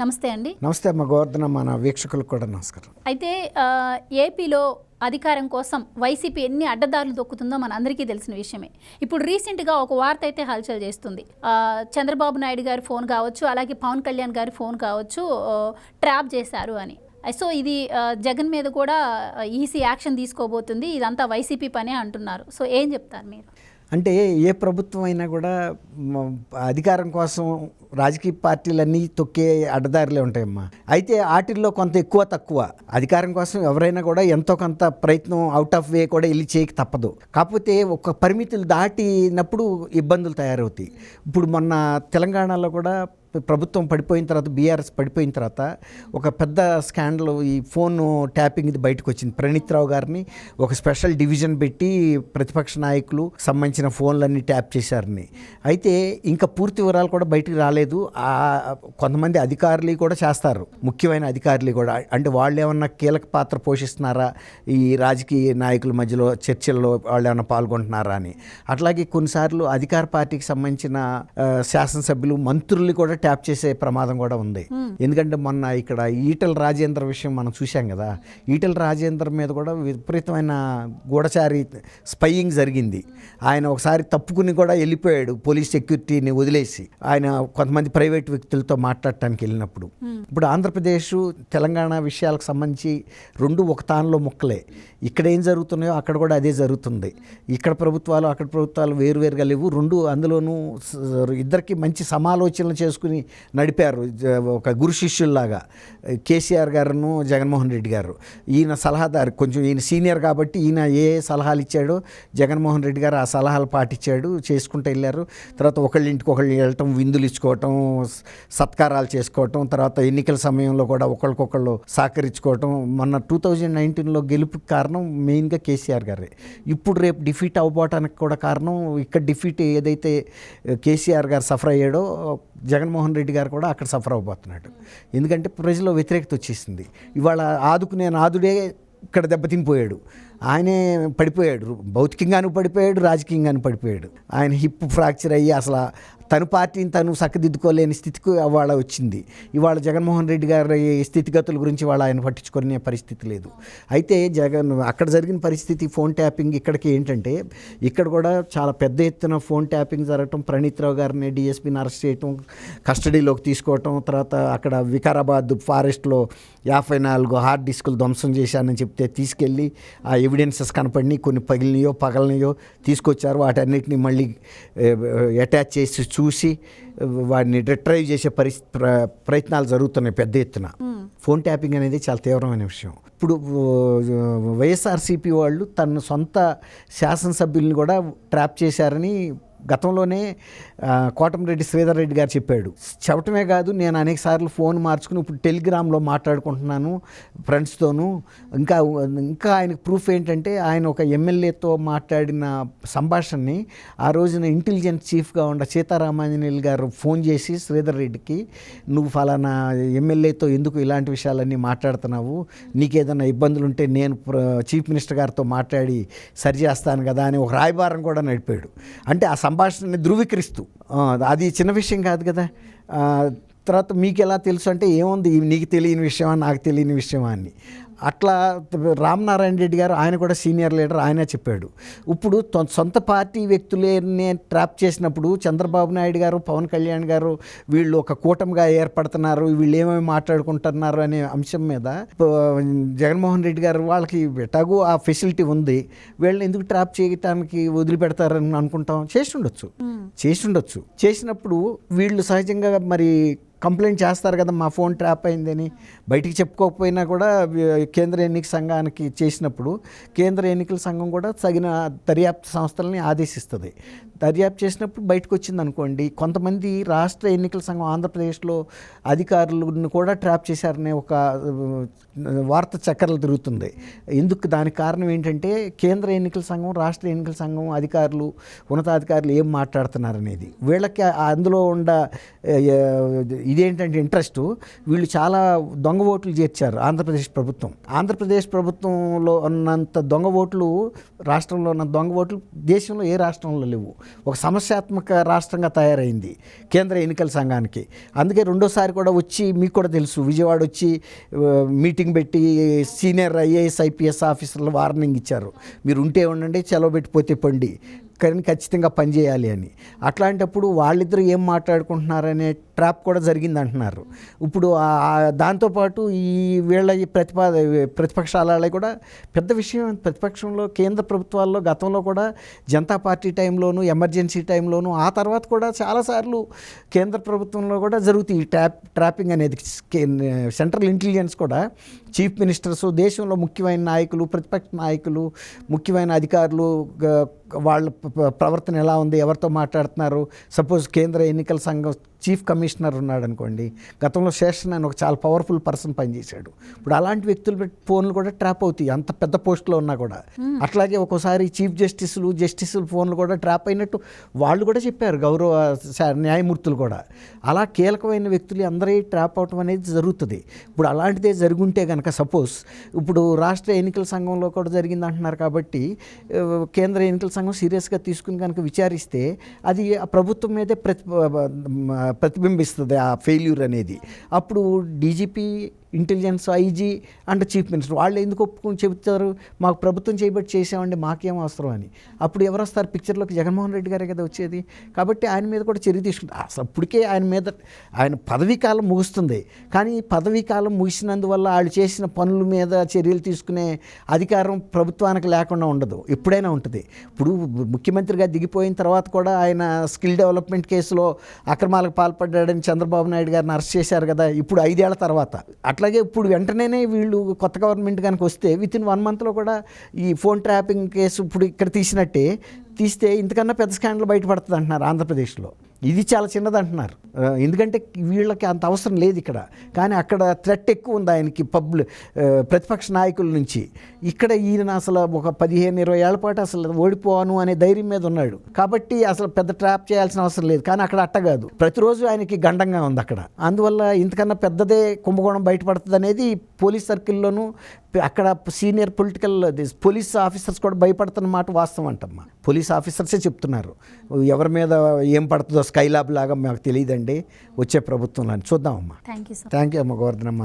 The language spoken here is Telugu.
నమస్తే అండి. నమస్తే అమ్మ గోవర్ధన మన వీక్షకులకు కూడా నమస్కారం. అయితే ఏపీలో అధికారం కోసం వైసీపీ ఎన్ని అడ్డదారులు దొక్కుతుందో మన అందరికీ తెలిసిన విషయమే. ఇప్పుడు రీసెంట్గా ఒక వార్త అయితే హల్చల్ చేస్తుంది. చంద్రబాబు నాయుడు గారి ఫోన్ కావచ్చు అలాగే పవన్ కళ్యాణ్ గారి ఫోన్ కావచ్చు ట్రాప్ చేశారు అని. సో ఇది జగన్ మీద కూడా ఈసీ యాక్షన్ తీసుకోబోతుంది ఇదంతా వైసీపీ పనే అంటున్నారు. సో ఏం చెప్తారు మీరు? అంటే ఏ ప్రభుత్వం అయినా కూడా అధికారం కోసం రాజకీయ పార్టీలన్నీ తొక్కే అడ్డదారులే ఉంటాయమ్మా. అయితే వాటిల్లో కొంత ఎక్కువ తక్కువ. అధికారం కోసం ఎవరైనా కూడా ఎంతో కొంత ప్రయత్నం అవుట్ ఆఫ్ వే కూడా వెళ్ళి చేయక తప్పదు. కాకపోతే ఒక పరిమితులు దాటినప్పుడు ఇబ్బందులు తయారవుతాయి. ఇప్పుడు మొన్న తెలంగాణలో కూడా ప్రభుత్వం పడిపోయిన తర్వాత బీఆర్ఎస్ పడిపోయిన తర్వాత ఒక పెద్ద స్కాండల్ ఈ ఫోన్ ట్యాపింగ్ ఇది బయటకు వచ్చింది ప్రణీత్ రావు గారిని ఒక స్పెషల్ డివిజన్ పెట్టి ప్రతిపక్ష నాయకులు సంబంధించిన ఫోన్లన్నీ ట్యాప్ చేశారని. అయితే ఇంకా పూర్తి వివరాలు కూడా బయటికి రాలేదు. కొంతమంది అధికారులు కూడా చేస్తారు. ముఖ్యమైన అధికారులు కూడా. అంటే వాళ్ళు ఏమన్నా కీలక పాత్ర పోషిస్తున్నారా? ఈ రాజకీయ నాయకుల మధ్యలో చర్చల్లో వాళ్ళు ఏమైనా పాల్గొంటున్నారా అని. అట్లాగే కొన్నిసార్లు అధికార పార్టీకి సంబంధించిన శాసనసభ్యులు మంత్రుల్ని కూడా ట్యాప్ చేసే ప్రమాదం కూడా ఉంది. ఎందుకంటే మొన్న ఇక్కడ ఈటల రాజేంద్ర విషయం మనం చూసాం కదా. ఈటల రాజేంద్ర మీద కూడా విపరీతమైన గూఢచారి స్పైయింగ్ జరిగింది. ఆయన ఒకసారి తప్పుకుని కూడా వెళ్ళిపోయాడు పోలీస్ సెక్యూరిటీని వదిలేసి. ఆయన కొంతమంది ప్రైవేట్ వ్యక్తులతో మాట్లాడటానికి వెళ్ళినప్పుడు. ఇప్పుడు ఆంధ్రప్రదేశ్ తెలంగాణ విషయాలకు సంబంధించి రెండు ఒక తానులో ముక్కలే. ఇక్కడ ఏం జరుగుతున్నాయో అక్కడ కూడా అదే జరుగుతుంది. ఇక్కడ ప్రభుత్వాలు అక్కడ ప్రభుత్వాలు వేరువేరుగా లేవు. రెండు అందులోనూ ఇద్దరికి మంచి సమాలోచనలు చేసుకుని నడిపారు. ఒక గురు శిష్యుల్లాగా. కేసీఆర్ గారును జగన్మోహన్ రెడ్డి గారు. ఈయన సలహాదారు కొంచెం ఈయన సీనియర్ కాబట్టి ఈయన ఏ సలహాలు ఇచ్చాడో జగన్మోహన్ రెడ్డి గారు ఆ సలహాలు పాటించాడు చేసుకుంటూ వెళ్ళారు తర్వాత ఒకళ్ళ ఇంటికి ఒకళ్ళు వెళ్ళటం విందులు ఇచ్చుకోవటం సత్కారాలు చేసుకోవటం తర్వాత ఎన్నికల సమయంలో కూడా ఒకరికొకళ్ళు సహకరించుకోవటం. మొన్న టూ థౌజండ్ నైన్టీన్లో గెలుపుకి కారణం మెయిన్గా కేసీఆర్ గారే. ఇప్పుడు రేపు డిఫీట్ అవ్వడానికి కూడా కారణం ఇక్కడ డిఫీట్ ఏదైతే కేసీఆర్ గారు సఫర్ అయ్యాడో జగన్మోహన్ రెడ్డి గారు కూడా అక్కడ సఫర్ అవబోతున్నాడు. ఎందుకంటే ప్రజల్లో వ్యతిరేకత వచ్చేసింది. ఇవాళ ఆదుకునే నాదుడే ఇక్కడ దెబ్బతినిపోయాడు. ఆయనే పడిపోయాడు. భౌతికంగాను పడిపోయాడు రాజకీయంగాను పడిపోయాడు. ఆయన హిప్ ఫ్రాక్చర్ అయ్యి అసలు తను పార్టీని తను చక్కదిద్దుకోలేని స్థితికి ఇవాళ వచ్చింది. ఇవాళ జగన్మోహన్ రెడ్డి గారి స్థితిగతుల గురించి వాళ్ళ ఆయన పట్టించుకునే పరిస్థితి లేదు. అయితే జగన్ అక్కడ జరిగిన పరిస్థితి ఫోన్ ట్యాపింగ్ ఇక్కడికి ఏంటంటే ఇక్కడ కూడా చాలా పెద్ద ఎత్తున ఫోన్ ట్యాపింగ్ జరగటం ప్రణీత్ రావు గారిని డిఎస్పీని అరెస్ట్ చేయటం కస్టడీలోకి తీసుకోవటం తర్వాత అక్కడ వికారాబాద్ ఫారెస్ట్లో యాభై నాలుగు హార్డ్ డిస్కులు ధ్వంసం చేశానని చెప్తే తీసుకెళ్ళి ఆ ఎవిడెన్సెస్ కనపడిని కొన్ని పగిలినయో పగలనియో తీసుకొచ్చారు. వాటన్నిటిని మళ్ళీ అటాచ్ చేసి చూసి వాడిని రిట్రైవ్ చేసే ప్ర- ప్రయత్నాలు జరుగుతున్నాయి పెద్ద ఎత్తున. ఫోన్ ట్యాపింగ్ అనేది చాలా తీవ్రమైన విషయం. ఇప్పుడు వైఎస్ఆర్సీపీ వాళ్ళు తన సొంత శాసనసభ్యుల్ని కూడా ట్రాప్ చేశారని గతంలోనే ఆ, కోటమిరెడ్డి శ్రీధర్ రెడ్డి గారు చెప్పాడు చెప్పటమే కాదు నేను అనేక సార్లు ఫోన్ మార్చుకుని ఇప్పుడు టెలిగ్రామ్లో మాట్లాడుకుంటున్నాను ఫ్రెండ్స్తోనూ. ఇంకా ఇంకా ఆయనకు ప్రూఫ్ ఏంటంటే ఆయన ఒక ఎమ్మెల్యేతో మాట్లాడిన సంభాషణని ఆ రోజున ఇంటెలిజెన్స్ చీఫ్గా ఉన్న సీతారామాంజనేయులు గారు ఫోన్ చేసి శ్రీధర్ రెడ్డికి నువ్వు ఫలానా ఎమ్మెల్యేతో ఎందుకు ఇలాంటి విషయాలన్నీ మాట్లాడుతున్నావు? నీకేదైనా ఇబ్బందులు ఉంటే నేను చీఫ్ మినిస్టర్ గారితో మాట్లాడి సరి చేస్తాను కదా అని ఒక రాయబారం కూడా నడిపాడు. అంటే ఆ సంభాషణని ధృవీకరిస్తూ. అది చిన్న విషయం కాదు కదా. తర్వాత మీకు ఎలా తెలుసు అంటే ఏముంది? నీకు తెలియని విషయమా? నాకు తెలియని విషయమా? అని. అట్లా రామనారాయణ రెడ్డి గారు ఆయన కూడా సీనియర్ లీడర్ ఆయన చెప్పాడు. ఇప్పుడు సొంత పార్టీ వ్యక్తులనే ట్రాప్ చేసినప్పుడు చంద్రబాబు నాయుడు గారు పవన్ కళ్యాణ్ గారు వీళ్ళు ఒక కూటమిగా ఏర్పడుతున్నారు వీళ్ళు ఏమేమి మాట్లాడుకుంటున్నారు అనే అంశం మీద జగన్మోహన్ రెడ్డి గారు వాళ్ళకి ఎటాగూ ఆ ఫెసిలిటీ ఉంది. వీళ్ళని ఎందుకు ట్రాప్ చేయటానికి వదిలిపెడతారని అనుకుంటాం? చేసి ఉండొచ్చు. చేసి ఉండొచ్చు. చేసినప్పుడు వీళ్ళు సహజంగా మరి కంప్లైంట్ చేస్తారు కదా మా ఫోన్ ట్రాప్ అయిందని. బయటికి చెప్పుకోకపోయినా కూడా కేంద్ర ఎన్నిక సంఘానికి చేసినప్పుడు కేంద్ర ఎన్నికల సంఘం కూడా తగిన దర్యాప్తు సంస్థలని ఆదేశిస్తుంది. దర్యాప్తు చేసినప్పుడు బయటకు వచ్చింది అనుకోండి కొంతమంది రాష్ట్ర ఎన్నికల సంఘం ఆంధ్రప్రదేశ్లో అధికారులను కూడా ట్రాప్ చేశారనే ఒక వార్త చక్కర్లు తిరుగుతుంది. ఎందుకు దానికి కారణం ఏంటంటే కేంద్ర ఎన్నికల సంఘం రాష్ట్ర ఎన్నికల సంఘం అధికారులు ఉన్నతాధికారులు ఏం మాట్లాడుతున్నారనేది. వీళ్ళకి అందులో ఉండ ఇదేంటంటే ఇంట్రెస్ట్ వీళ్ళు చాలా దొంగ ఓట్లు చేర్చారు ఆంధ్రప్రదేశ్ ప్రభుత్వం. ఆంధ్రప్రదేశ్ ప్రభుత్వంలో ఉన్నంత దొంగ ఓట్లు రాష్ట్రంలో ఉన్న దొంగ ఓట్లు దేశంలో ఏ రాష్ట్రంలో లేవు. ఒక సమస్యాత్మక రాష్ట్రంగా తయారైంది కేంద్ర ఎన్నికల సంఘానికి. అందుకే రెండోసారి కూడా వచ్చి మీకు కూడా తెలుసు విజయవాడ వచ్చి మీటింగ్ పెట్టి సీనియర్ ఐఏఎస్ ఐపీఎస్ ఆఫీసర్లు వార్నింగ్ ఇచ్చారు. మీరు ఉంటే ఉండండి సెలవు పెట్టిపోతే పండి. కానీ ఖచ్చితంగా పనిచేయాలి అని. అట్లాంటప్పుడు వాళ్ళిద్దరూ ఏం మాట్లాడుకుంటున్నారనే ట్రాప్ కూడా జరిగింది అంటున్నారు ఇప్పుడు దాంతోపాటు ఈ వీళ్ళ ఈ ప్రతిపా ప్రతిపక్షాల కూడా పెద్ద విషయం ప్రతిపక్షంలో కేంద్ర ప్రభుత్వాల్లో గతంలో కూడా జనతా పార్టీ టైంలోను ఎమర్జెన్సీ టైంలోను ఆ తర్వాత కూడా చాలాసార్లు కేంద్ర ప్రభుత్వంలో కూడా జరుగుతాయి ఈ ట్రాప్ ట్రాపింగ్ అనేది. సెంట్రల్ ఇంటెలిజెన్స్ కూడా చీఫ్ మినిస్టర్స్ దేశంలో ముఖ్యమైన నాయకులు ప్రతిపక్ష నాయకులు ముఖ్యమైన అధికారులు వాళ్ళ ప్రవర్తన ఎలా ఉంది ఎవరితో మాట్లాడుతున్నారు? సపోజ్ కేంద్ర ఎన్నికల సంఘం చీఫ్ కమిషనర్ ఉన్నాడు అనుకోండి గతంలో శేషన్ అని ఒక చాలా పవర్ఫుల్ పర్సన్ పనిచేశాడు. ఇప్పుడు అలాంటి వ్యక్తులు పెట్టి ఫోన్లు కూడా ట్రాప్ అవుతాయి అంత పెద్ద పోస్ట్లో ఉన్నా కూడా. అట్లాగే ఒక్కోసారి చీఫ్ జస్టిస్లు జస్టిస్లు ఫోన్లు కూడా ట్రాప్ అయినట్టు వాళ్ళు కూడా చెప్పారు గౌరవ న్యాయమూర్తులు కూడా. అలా కీలకమైన వ్యక్తులు అందరి ట్రాప్ అవటం అనేది జరుగుతుంది. ఇప్పుడు అలాంటిదే జరుగుంటే కనుక సపోజ్ ఇప్పుడు రాష్ట్ర ఎన్నికల సంఘంలో కూడా జరిగింది అంటున్నారు కాబట్టి కేంద్ర ఎన్నికల సంఘం సీరియస్గా తీసుకుని కనుక విచారిస్తే అది ప్రభుత్వం మీదే ప్రతి ప్రతిబింబిస్తుంది ఆ ఫెయిల్యూర్ అనేది. అప్పుడు DGP intelligence IG and chief minister. వాళ్ళు ఎందుకు ఒప్పుకొని చెబుతారు? మాకు ప్రభుత్వం చేయబట్టి చేసామండి మాకేం అవసరం అని. అప్పుడు ఎవరు వస్తారు? పిక్చర్లోకి జగన్మోహన్ రెడ్డి గారే కదా వచ్చేది. కాబట్టి ఆయన మీద కూడా చర్య తీసుకుంటారు. అసలు అప్పటికే ఆయన మీద ఆయన పదవీ కాలం ముగుస్తుంది. కానీ పదవీ కాలం ముగిసినందువల్ల వాళ్ళు చేసిన పనుల మీద చర్యలు తీసుకునే అధికారం ప్రభుత్వానికి లేకుండా ఉండదు. ఎప్పుడైనా ఉంటుంది. ఇప్పుడు ముఖ్యమంత్రిగా దిగిపోయిన తర్వాత కూడా ఆయన స్కిల్ డెవలప్మెంట్ కేసులో అక్రమాలకు పాల్పడ్డాడని చంద్రబాబు నాయుడు గారిని అరెస్ట్ చేశారు కదా. ఇప్పుడు ఐదేళ్ళ తర్వాత. అట్లాగే ఇప్పుడు వెంటనే వీళ్ళు కొత్త గవర్నమెంట్ కనుక వస్తే విత్ ఇన్ వన్ మంత్లో కూడా ఈ ఫోన్ ట్రాపింగ్ కేసు ఇప్పుడు ఇక్కడ తీసినట్టే తీస్తే ఇంతకన్నా పెద్ద స్కాండల్ బయటపడుతుంది అంటున్నారు ఆంధ్రప్రదేశ్లో. ఇది చాలా చిన్నది అంటున్నారు ఎందుకంటే వీళ్ళకి అంత అవసరం లేదు ఇక్కడ. కానీ అక్కడ థ్రెట్ ఎక్కువ ఉంది ఆయనకి పబ్లి ప్రతిపక్ష నాయకుల నుంచి. ఇక్కడ ఈయన అసలు ఒక పదిహేను ఇరవై ఏళ్ళ పాటు అసలు ఓడిపోను అనే ధైర్యం మీద ఉన్నాడు. కాబట్టి అసలు పెద్ద ట్రాప్ చేయాల్సిన అవసరం లేదు. కానీ అక్కడ అట్ట కాదు. ప్రతిరోజు ఆయనకి గండంగా ఉంది అక్కడ. అందువల్ల ఇంతకన్నా పెద్దదే కుంభకోణం బయటపడుతుంది అనేది పోలీస్ సర్కిల్లోనూ అక్కడ సీనియర్ పొలిటికల్ పోలీస్ ఆఫీసర్స్ కూడా భయపడుతున్న మాట వాస్తవం అంటమ్మా. పోలీస్ ఆఫీసర్సే చెప్తున్నారు. ఎవరి మీద ఏం పడుతుందో స్కైలాబ్ లాగా మాకు తెలియదండి. వచ్చే ప్రభుత్వంలో చూద్దామమ్మా. Thank you sir thank you అమ్మ గోవర్ధనమ్మ